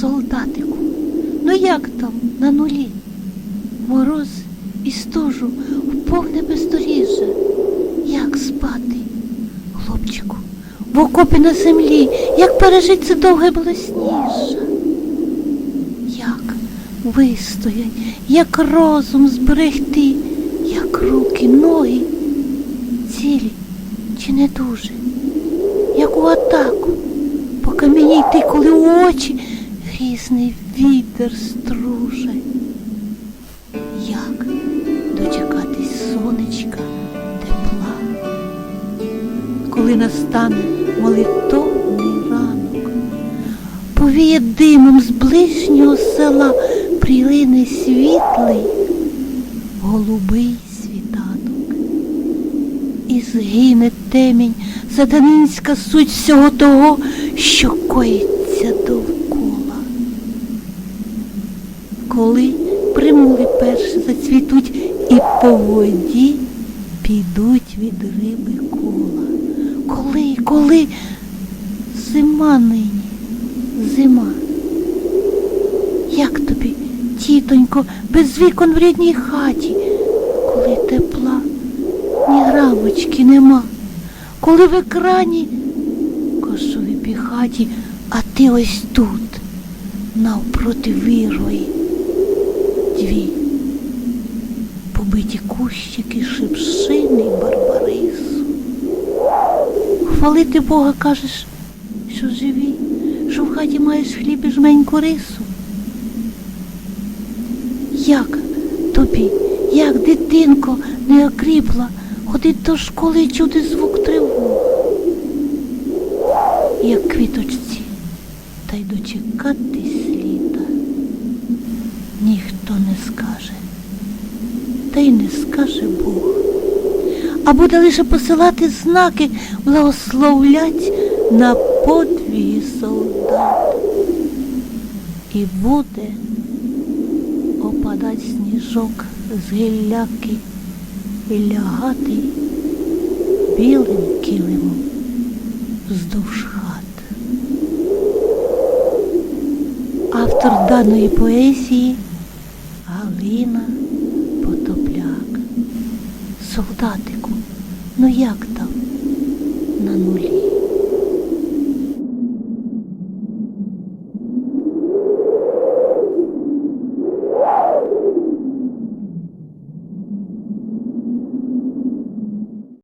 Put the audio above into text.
Солдатику, ну як там на нулі? Мороз і стужу в повне бездоріжжя. Як спати, хлопчику, в окопі на землі, як пережить це довге білосніжжя? Як вистоять, як розум зберегти, як руки, ноги, цілі чи не дуже, як у атаку, по камені йти, коли у очі грізний вітер струже. Як дочекатись сонечка тепла, коли настане молитовний ранок, повіє димом з ближнього села прилине світлий голубий світанок. І згине темінь сатанинська суть всього того, що коїться довкола. Коли примули перше зацвітуть і по воді підуть від риби кола. Коли, коли? Зима нині, зима. Як тобі, тітонько, без вікон в рідній хаті, коли тепла, ні грамочки нема, коли в екрані кошові піхаті, а ти ось тут, навпроти вірої, кущики, шипшини й барбарису. Хвалити Бога кажеш, що живі, що в хаті маєш хліб і жменьку рису. Як тобі, як дитинко не окріпла, ходить до школи і чути звук тривог, як квіточці, та й дочекатись літа ніхто не скаже, та й не скаже Бог. А буде лише посилати знаки, благословлять на подвіги солдат. І буде опадать сніжок з гілляки і лягати білим килимом вздовж хат. Автор даної поезії Галина Потопляк. Солдатику, ну як там на нулі?